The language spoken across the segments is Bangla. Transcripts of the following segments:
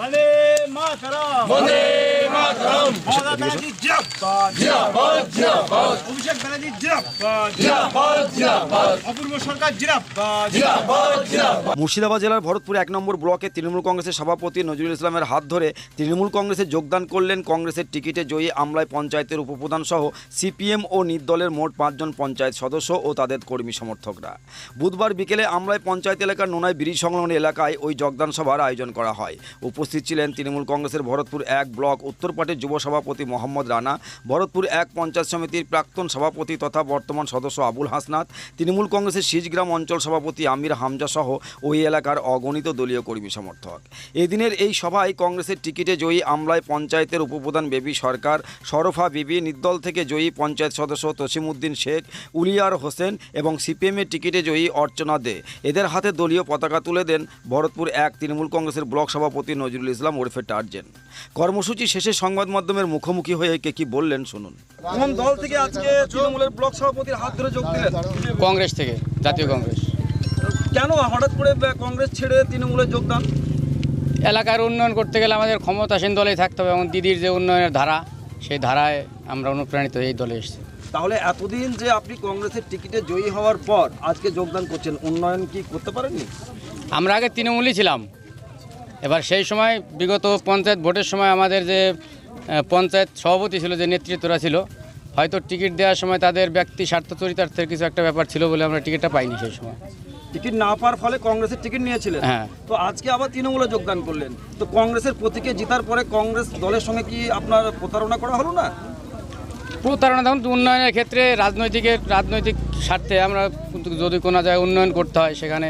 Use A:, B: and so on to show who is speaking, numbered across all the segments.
A: বন্দে মাতরম।
B: বন্দে
A: অভিষেক ব্যানার্জি অপূর্ব সরকার
C: মুর্শিদাবাদ জেলার ভরতপুর এক নম্বর ব্লকে তৃণমূল কংগ্রেসের সভাপতি নজরুল ইসলামের হাত ধরে তৃণমূল কংগ্রেসে যোগদান করলেন কংগ্রেসের টিকিটে জয়ী আমলায় পঞ্চায়েতের উপপ্রধান সহ সিপিএম ও নির্দলের মোট পাঁচজন পঞ্চায়েত সদস্য ও তাদের কর্মী সমর্থকরা। বুধবার বিকেলে আমলায় পঞ্চায়েত এলাকার নোনায় ব্রিজ সংলগ্ন এলাকায় ওই যোগদান সভার আয়োজন করা হয়। উপস্থিত ছিলেন তৃণমূল কংগ্রেসের ভরতপুর এক ব্লক উত্তরপাটের যুব সভাপতি মোহাম্মদ রানা, ভরতপুর এক পঞ্চায়েত সমিতির প্রাক্তন সভাপতি তথা বর্তমান সদস্য আবুল হাসনাত, তৃণমূল কংগ্রেসের সিজগ্রাম অঞ্চল সভাপতি আমির হামজা সহ ওই এলাকার অগণিত দলীয় কর্মী সমর্থক। এদিনের এই সভায় কংগ্রেসের টিকিটে জয়ী আমলায় পঞ্চায়েতের উপপ্রধান বেবি সরকার, সরফা বিবি, নির্দল থেকে জয়ী পঞ্চায়েত সদস্য তসিমুদ্দিন শেখ, উলিয়ার হোসেন এবং সিপিএমের টিকিটে জয়ী অর্চনা দে। এদের হাতে দলীয় পতাকা তুলে দেন ভরতপুর এক তৃণমূল কংগ্রেসের ব্লক সভাপতি নজরুল ইসলাম ওরফে টার্জেন। কর্মসূচি শেষে সংবাদ মাধ্যমের মুখোমুখি হয়ে কে কি বললেন শুনুন। কোন দল থেকে আজকে তৃণমূলের ব্লক সভাপতির হাত ধরে যোগ দিলেন?
D: কংগ্রেস থেকে জাতীয় কংগ্রেস।
C: কেন হঠাৎ করে কংগ্রেস ছেড়ে তৃণমূলে যোগদান
D: এলাকার উন্নয়ন করতে গেলে আমাদের ক্ষমতাসীন দলেই থাকতে হবে এবং দিদির যে উন্নয়নের ধারা সেই ধারায় আমরা অনুপ্রাণিত এই দলে এসেছি।
C: তাহলে এতদিন যে আপনি কংগ্রেসের টিকিটে জয়ী হওয়ার পর আজকে যোগদান করছেন উন্নয়ন কি করতে পারেননি?
D: আমরা আগে তৃণমূলই ছিলাম। এবার সেই সময় বিগত পঞ্চায়েত ভোটের সময় আমাদের যে পঞ্চায়েত সভাপতি ছিল যে নেতৃত্বরা ছিল হয়তো টিকিট দেওয়ার সময় তাদের ব্যক্তি স্বার্থ চরিতার্থের কিছু একটা ব্যাপার ছিল বলে আমরা টিকিটটা পাইনি সেই সময়।
C: টিকিট না পাওয়ার ফলে কংগ্রেসের টিকিট নিয়েছিলেন।
D: হ্যাঁ।
C: তো আজকে আবার তৃণমূলে যোগদান করলেন। তো কংগ্রেসের প্রতীকে জিতার পরে কংগ্রেস দলের সঙ্গে কি আপনার প্রতারণা করা হলো না?
D: প্রতারণা দেখুন উন্নয়নের ক্ষেত্রে রাজনৈতিকের রাজনৈতিক স্বার্থে আমরা কিন্তু যদি কোনো জায়গায় উন্নয়ন করতে হয় সেখানে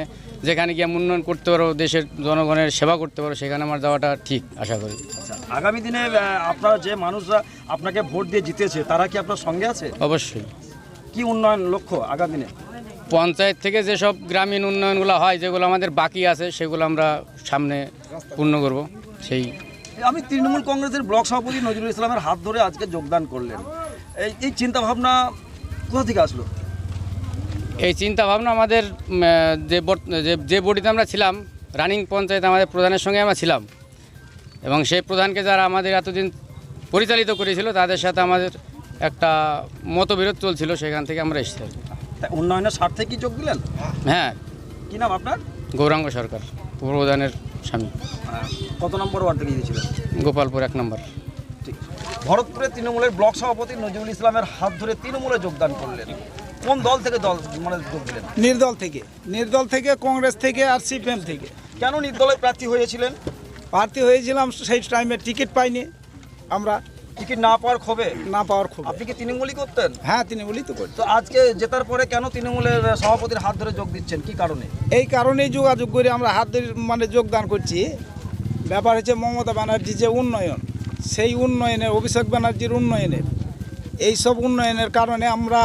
D: যেখানে গিয়ে উন্নয়ন করতে পারো দেশের জনগণের সেবা করতে পারো সেখানে আমার যাওয়াটা ঠিক আশা করি।
C: আচ্ছা আগামী দিনে আপনার যে মানুষরা আপনাকে ভোট দিয়ে জিতেছে তারা কি আপনার সঙ্গে আছে?
D: অবশ্যই।
C: কি উন্নয়ন লক্ষ্য আগামী দিনে?
D: পঞ্চায়েত থেকে যেসব গ্রামীণ উন্নয়নগুলো হয় যেগুলো আমাদের বাকি আছে সেগুলো আমরা সামনে পূর্ণ করব সেই
C: আমি তৃণমূল কংগ্রেসের ব্লক সভাপতি নজরুল ইসলামের হাত ধরে আজকে যোগদান করলেন। এই এই চিন্তা ভাবনা কোথা থেকে আসলো?
D: এই চিন্তা ভাবনা আমাদের যে যে- বডিতে আমরা ছিলাম রানিং পঞ্চায়েত আমাদের প্রধানের সঙ্গে আমরা ছিলাম। এবং সেই প্রধানকে যারা আমাদের এতদিন পরিচালিত করেছিল তাদের সাথে আমাদের একটা মতবিরোধ চলছিল সেখান থেকে আমরা এসেছি
C: উন্নয়নের স্বার্থে কি যোগ দিলেন?
D: হ্যাঁ।
C: কি নাম আপনার?
D: গৌরাঙ্গ সরকার উপপ্রধানের স্বামী।
C: কত নম্বর ওয়ার্ড থেকে গিয়েছিলেন?
D: গোপালপুর এক নম্বর।
C: ঠিক। ভরতপুরে তৃণমূলের ব্লক সভাপতি নজরুল ইসলামের হাত ধরে তৃণমূলে যোগদান করলেন। কোন দল থেকে দল মানে যোগ দিলেন?
E: নির্দল থেকে। নির্দল থেকে কংগ্রেস থেকে আর সিপিএম থেকে।
C: কেন নির্দলে প্রার্থী হয়েছিলেন?
E: প্রার্থী হয়েছিলাম সেই টাইমে টিকিট পাইনি আমরা।
C: টিকিট না পাওয়ার ক্ষোভে?
E: না পাওয়ার খুব
C: আপনি কি তৃণমূলই করতেন?
E: হ্যাঁ তৃণমূলই তো করছি
C: তো আজকে জেতার পরে কেন তৃণমূলের সভাপতির হাত ধরে যোগ দিচ্ছেন? কি কারণে?
E: এই কারণেই যোগাযোগ করে আমরা হাত ধরে মানে যোগদান করছি। ব্যাপার হচ্ছে মমতা ব্যানার্জি যে উন্নয়ন সেই উন্নয়নের অভিষেক ব্যানার্জির উন্নয়নের। এই সব উন্নয়নের কারণে আমরা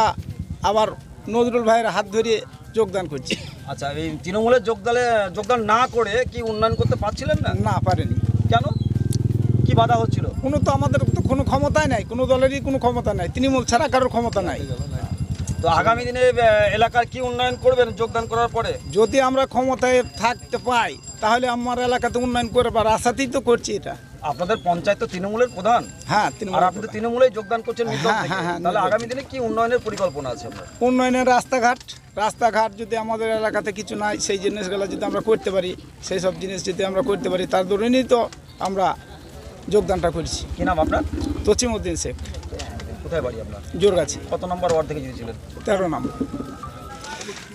E: আবার নজরুল ভাইয়ের হাত ধরে যোগদান করছি।
C: আচ্ছা এই তৃণমূলের যোগদানে যোগদান না করে কি উন্নয়ন করতে পারছিলেন না?
E: না পারেনি।
C: কেন? কি বাধা হচ্ছিল?
E: কোনো তো আমাদের তো কোনো ক্ষমতাই নাই কোনো দলেরই কোনো ক্ষমতা নাই তৃণমূল ছাড়া কারোর ক্ষমতা নাই।
C: তো আগামী দিনে এলাকার কি উন্নয়ন করবেন যোগদান করার পরে?
E: যদি আমরা ক্ষমতায় থাকতে পাই তাহলে আমার এলাকাতে উন্নয়ন করে পার আশাতেই তো করছি এটা।
C: আপনাদের পঞ্চায়েত তো তৃণমূলের প্রধান?
E: হ্যাঁ
C: আর
E: তৃণমূল
C: আপনি তো তৃণমূলেই যোগদান করছেন
E: হ্যাঁ, হ্যাঁ, হ্যাঁ,
C: তাহলে আগামী দিনে কি উন্নয়নের পরিকল্পনা আছে আপনার?
E: উন্নয়নের রাস্তাঘাট রাস্তাঘাট যদি আমাদের এলাকাতে কিছু নাই সেই জিনিসগুলো যদি আমরা করতে পারি সেই সব জিনিস যদি আমরা করতে পারি তার দরুনই তো আমরা যোগদানটা করছি।
C: কি নাম আপনার?
E: তসিমউদ্দিন শেখ।
C: কোথায় বাড়ি আপনার?
E: জোরগাছি।
C: কত নম্বর ওয়ার্ড থেকে জিতেছিলেন
E: তেরো নম্বর।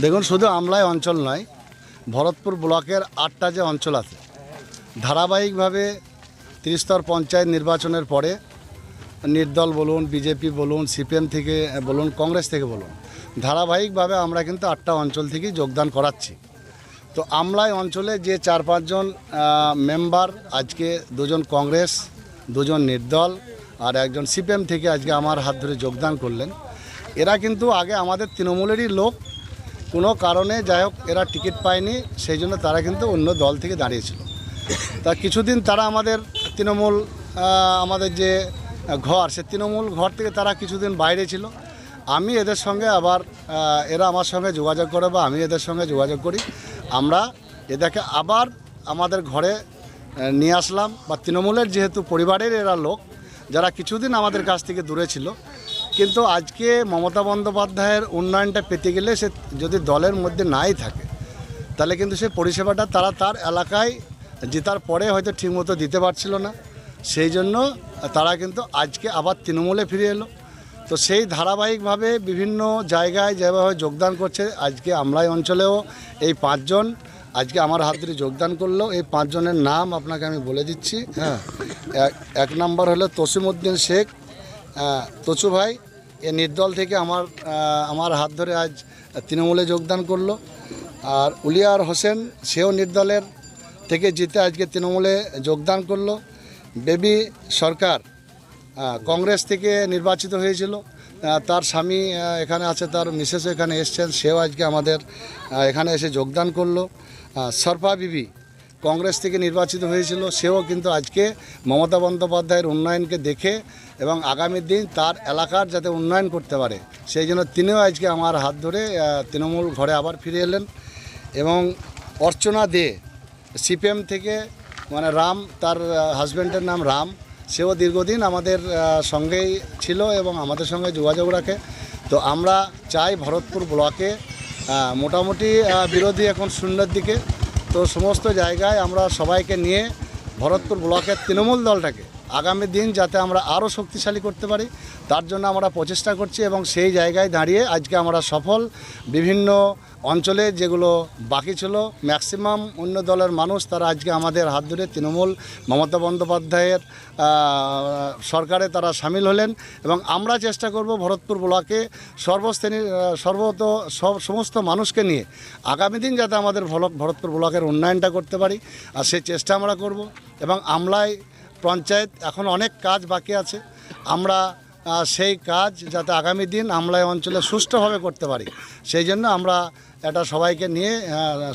F: দেখুন শুধু আমলায় অঞ্চল নয় ভরতপুর ব্লকের আটটা যে অঞ্চল আছে, ধারাবাহিকভাবে ত্রিস্তর পঞ্চায়েত নির্বাচনের পরে নির্দল বলুন, বিজেপি বলুন, সিপিএম থেকে বলুন, কংগ্রেস থেকে বলুন, ধারাবাহিকভাবে আমরা কিন্তু আটটা অঞ্চল থেকেই যোগদান করাচ্ছি। তো আমলায় অঞ্চলে যে চার পাঁচজন মেম্বার, আজকে দুজন কংগ্রেস, দুজন নির্দল আর একজন সিপিএম থেকে আজকে আমার হাত ধরে যোগদান করলেন। এরা কিন্তু আগে আমাদের তৃণমূলেরই লোক কোনো কারণে, যাই হোক, এরা টিকিট পায়নি, সেই জন্য তারা কিন্তু অন্য দল থেকে দাঁড়িয়েছিল। তা কিছুদিন তারা আমাদের তৃণমূল আমাদের যে ঘর, সে তৃণমূল ঘর থেকে তারা কিছুদিন বাইরে ছিল। আমি এদের সঙ্গে আবার এরা আমার সঙ্গে যোগাযোগ করে বা আমি এদের সঙ্গে যোগাযোগ করি। আমরা এদেরকে আবার আমাদের ঘরে নিয়ে আসলাম। বা তৃণমূলের যেহেতু পরিবারের এরা লোক, যারা কিছুদিন আমাদের কাছ থেকে দূরে ছিল কিন্তু আজকে মমতা বন্দ্যোপাধ্যায়ের উন্নয়নটা পেতে গেলে সে যদি দলের মধ্যে নাই থাকে তাহলে কিন্তু সে পরিষেবাটা তারা তার এলাকায় জেতার পরে হয়তো ঠিকমতো দিতে পারছিল না। সেই জন্য তারা কিন্তু আজকে আবার তৃণমূলে ফিরে এলো। তো সেই ধারাবাহিকভাবে বিভিন্ন জায়গায় যেভাবে যোগদান করছে আজকে আমলাই অঞ্চলেও এই পাঁচজন আজকে আমার হাত ধরে যোগদান করল। এই পাঁচজনের নাম আপনাকে আমি বলে দিচ্ছি। হ্যাঁ। এক- এক নম্বর হলো তসিমউদ্দিন শেখ তচু ভাই এ নির্দল থেকে আমার আমার হাত ধরে আজ তৃণমূলে যোগদান করল। আর উলিয়ার হোসেন, সেও নির্দলের থেকে জিতে আজকে তৃণমূলে যোগদান করল। বেবি সরকার কংগ্রেস থেকে নির্বাচিত হয়েছিল। তার স্বামী এখানে আছে, তার মিসেস এখানে এসছেন, সেও আজকে আমাদের এখানে এসে যোগদান করল। সরফা বিবি কংগ্রেস থেকে নির্বাচিত হয়েছিল, সেও কিন্তু আজকে মমতা বন্দ্যোপাধ্যায়ের উন্নয়নকে দেখে এবং আগামী দিন তার এলাকার যাতে উন্নয়ন করতে পারে, সেই জন্য তিনিও আজকে আমার হাত ধরে তৃণমূল ঘরে আবার ফিরে এলেন এবং অর্চনা দে, সিপিএম থেকে মানে রাম, তার হাজব্যান্ডের নাম রাম, সেও দীর্ঘদিন আমাদের সঙ্গেই ছিল এবং আমাদের সঙ্গে যোগাযোগ রাখে। তো আমরা চাই ভরতপুর ব্লকে মোটামুটি বিরোধী এখন শূন্যের দিকে। তো সমস্ত জায়গায় আমরা সবাইকে নিয়ে ভরতপুর ব্লকের তৃণমূল দলটাকে আগামী দিন যাতে আমরা আরও শক্তিশালী করতে পারি, তার জন্য আমরা প্রচেষ্টা করছি এবং সেই জায়গায় দাঁড়িয়ে আজকে আমরা সফল বিভিন্ন অঞ্চলে যেগুলো বাকি ছিল ম্যাক্সিমাম অন্য দলের মানুষ তারা আজকে আমাদের হাত ধরে তৃণমূল, মমতা বন্দ্যোপাধ্যায়ের সরকারে তারা সামিল হলেন এবং আমরা চেষ্টা করব ভরতপুর ব্লকে সর্বশ্রেণীর সর্বত সব সমস্ত মানুষকে নিয়ে আগামী দিন যাতে আমাদের ভরতপুর ব্লকের উন্নয়নটা করতে পারি। আর সেই চেষ্টা আমরা করব এবং আমলায় পঞ্চায়েত, এখন অনেক কাজ বাকি আছে। আমরা সেই কাজ যাতে আগামী দিন আমরা এই অঞ্চলে সুষ্ঠুভাবে করতে পারি। সেই জন্য আমরা এটা সবাইকে নিয়ে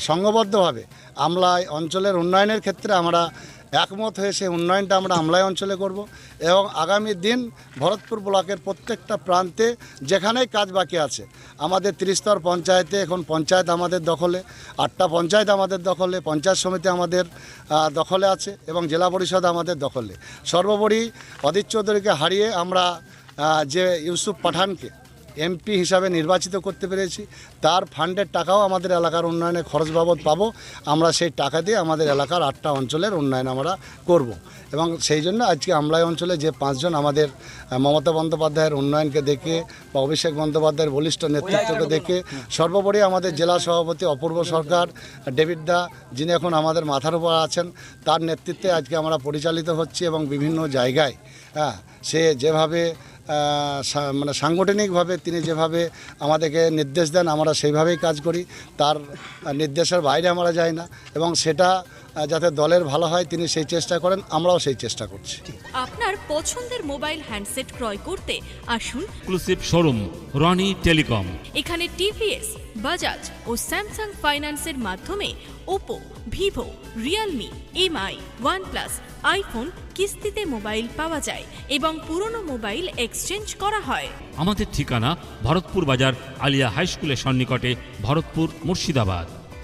F: সংঘবদ্ধভাবে আমলায় অঞ্চলের উন্নয়নের ক্ষেত্রে আমরা একমত হয়ে সেই উন্নয়নটা আমরা আমলায় অঞ্চলে করব এবং আগামী দিন ভরতপুর ব্লকের প্রত্যেকটা প্রান্তে যেখানেই কাজ বাকি আছে, আমাদের ত্রিস্তর পঞ্চায়েতে এখন পঞ্চায়েত আমাদের দখলে, আটটা পঞ্চায়েত আমাদের দখলে, পঞ্চায়েত সমিতি আমাদের দখলে আছে এবং জেলা পরিষদ আমাদের দখলে। সর্বোপরি অদিত চৌধুরীকে হারিয়ে আমরা যে ইউসুফ পাঠানকে এমপি হিসাবে নির্বাচিত করতে পেরেছি। তার ফান্ডের টাকাও আমাদের এলাকার উন্নয়নে খরচ বাবদ পাবো। আমরা সেই টাকা দিয়ে আমাদের এলাকার আটটা অঞ্চলের উন্নয়ন আমরা করব। এবং সেই জন্য আজকে আমলাই অঞ্চলে যে পাঁচজন আমাদের মমতা বন্দ্যোপাধ্যায়ের উন্নয়নকে দেখে বা অভিষেক বন্দ্যোপাধ্যায়ের বলিষ্ঠ নেতৃত্বকে দেখে সর্বোপরি আমাদের জেলা সভাপতি, অপূর্ব সরকার, ডেভিড দা, যিনি এখন আমাদের মাথার উপর আছেন, তার নেতৃত্বে আজকে আমরা পরিচালিত হচ্ছি এবং বিভিন্ন জায়গায় হ্যাঁ সে যেভাবে মানে সাংগঠনিকভাবে তিনি যেভাবে আমাদেরকে নির্দেশ দেন, আমরা সেইভাবেই কাজ করি। তার নির্দেশের বাইরে আমরা যাই না এবং সেটা যাতে দলের ভালো হয় তিনি সেই চেষ্টা করেন আমরাও সেই চেষ্টা করছি।
G: আপনার পছন্দের মোবাইল হ্যান্ডসেট ক্রয় করতে আসুন।
H: এক্সক্লুসিভ শোরুম রনি টেলিকম
G: এখানে টিভিএস বাজাজ ও স্যামসাং ফাইন্যান্সের মাধ্যমে Oppo Vivo Realme Mi OnePlus iPhone কিস্তিতে মোবাইল পাওয়া যায় এবং পুরনো মোবাইল এক্সচেঞ্জ করা হয়।
H: আমাদের ঠিকানা ভরতপুর বাজার আলিয়া হাই স্কুলের সন্নিকটে Bharatpur Murshidabad.